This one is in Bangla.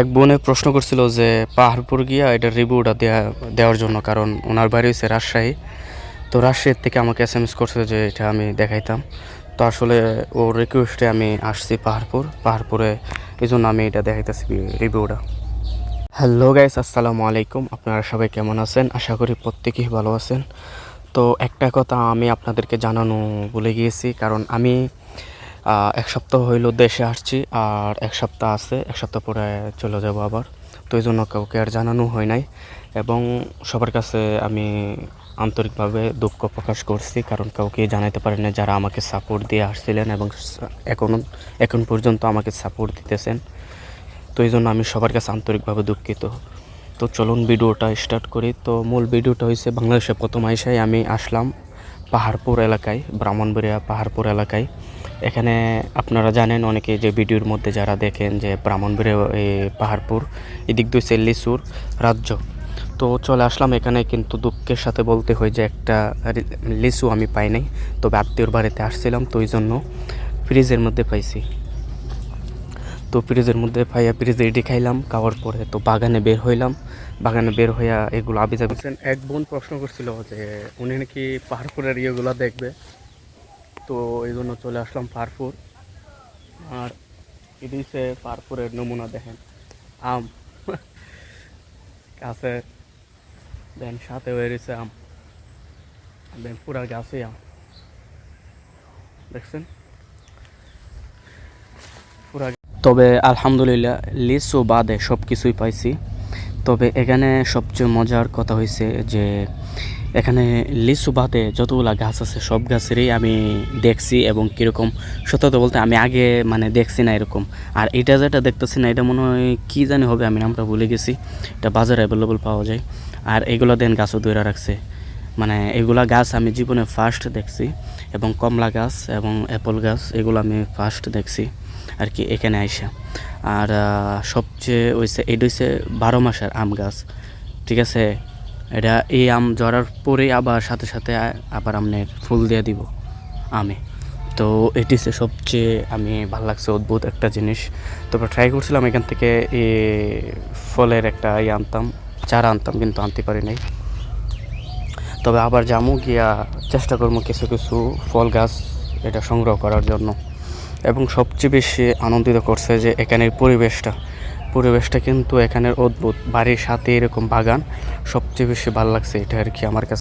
এক বোনে প্রশ্ন করছিল যে পাহাড়পুর গিয়া এটা রিভিউটা দেওয়া দেওয়ার জন্য, কারণ ওনার বাড়ি হচ্ছে রাজশাহী। তো রাজশাহীর থেকে আমাকে এস এম এস করছে যে এটা আমি দেখাইতাম। তো আসলে ওর রিকোয়েস্টে আমি আসছি পাহাড়পুর। পাহাড়পুরে এই জন্য আমি এটা দেখাইতেছি রিভিউটা হ্যালো গাইস আসসালামু আলাইকুম। আপনারা সবাই কেমন আছেন? আশা করি প্রত্যেকেই ভালো আছেন। তো একটা কথা আমি আপনাদেরকে জানানো ভুলে গিয়েছি, কারণ আমি এক সপ্তাহ হইল দেশে আসছি আর এক সপ্তাহ আছে, এক সপ্তাহ পরে চলে যাব আবার। তো এই জন্য কাউকে আর জানানো হয় নাই। এবং সবার কাছে আমি আন্তরিকভাবে দুঃখ প্রকাশ করছি, কারণ কাউকে জানাতে পারি না যারা আমাকে সাপোর্ট দিয়ে আসছিলেন এবং এখন এখন পর্যন্ত আমাকে সাপোর্ট দিতেছেন। তো এই জন্য আমি সবার কাছে আন্তরিকভাবে দুঃখিত। তো চলুন ভিডিওটা স্টার্ট করি। তো মূল ভিডিওটা হয়েছে বাংলাদেশে প্রথম আইসায় আমি আসলাম। পাহাড়পুর এলাকায়, ব্রাহ্মণবাড়িয়া পাহাড়পুর এলাকায়। এখানে আপনারা জানেন অনেকে যে ভিডিওর মধ্যে যারা দেখেন যে ব্রাহ্মণবাড়িয়া পাহাড়পুর, এদিক দুই লিচুর রাজ্য। তো চলে আসলাম এখানে কিন্তু দুঃখের সাথে বলতে হয় যে একটা লিসু লিচু আমি পাই নাই, তবে আত্মীয়র বাড়িতে আসছিলাম, তো ওই জন্য ফ্রিজের মধ্যে পাইছি। তো ফ্রিজের মধ্যে পাইয়া ফ্রিজে এটি খাইলাম, খাওয়ার পরে তো বাগানে বের হইলাম। বাগানে বের হইয়া এগুলো আবি যাবি এক বোন প্রশ্ন করছিল যে উনি নাকি পাহাড়পুরের ইয়েগুলো দেখবে। তো এই জন্য চলে আসলাম পাহাড়পুর। আর এটি হচ্ছে পাহাড়পুরের নমুনা দেখেন। আম। গাছে দেন, সাথে হয়ে রয়েছে আম। দেন পুরা গাছে আম। দেখছেন পুরা তবে আলহামদুলিল্লাহ লিচু বাদে সব কিছুই পাইছি। তবে এখানে সবচেয়ে মজার কথা হয়েছে যে, এখানে লিচু বাদে যতগুলা গাছ আছে, সব গাছেরই আমি দেখছি এবং কীরকম সত্যতা বলতে আমি আগে মানে দেখছি না এরকম। আর এটা যেটা দেখতেছি না, এটা মনে হয় কী জানি হবে, আমি নামটা ভুলে গেছি। এটা বাজারে অ্যাভেলেবল পাওয়া যায়। আর এগুলো দেন গাছও দৈরা রাখছে। মানে এগুলা গাছ আমি জীবনে ফার্স্ট দেখছি এবং কমলা গাছ এবং অ্যাপল গাছ, এগুলো আমি ফার্স্ট দেখছি। আর কি এখানে আইসা। আর সবচেয়ে হইছে এটা হইছে বারো মাসের আম গাছ, ঠিক আছে? এটা এই আম জড়ার পরেই আবার সাথে সাথে আবার আমনের ফুল দিয়ে দিব আমে। তো এটি হচ্ছে সবচেয়ে, আমি ভালো লাগছে অদ্ভুত একটা জিনিস। তারপর ট্রাই করছিলাম এখান থেকে এ ফলের একটা ইয়ে আনতাম, চারা আনতাম, কিন্তু আনতে পারি নাই। তবে আবার যাব গিয়া চেষ্টা করব কিছু কিছু ফল গাছ এটা সংগ্রহ করার জন্য। এবং সবচেয়ে বেশি আনন্দিত করছে যে এখানের পরিবেশটা। পরিবেশটা কিন্তু এখানের অদ্ভুত। বাড়ির সাথে এরকম বাগান, সবচেয়ে বেশি ভালো লাগছে এটা আর কি আমার কাছে।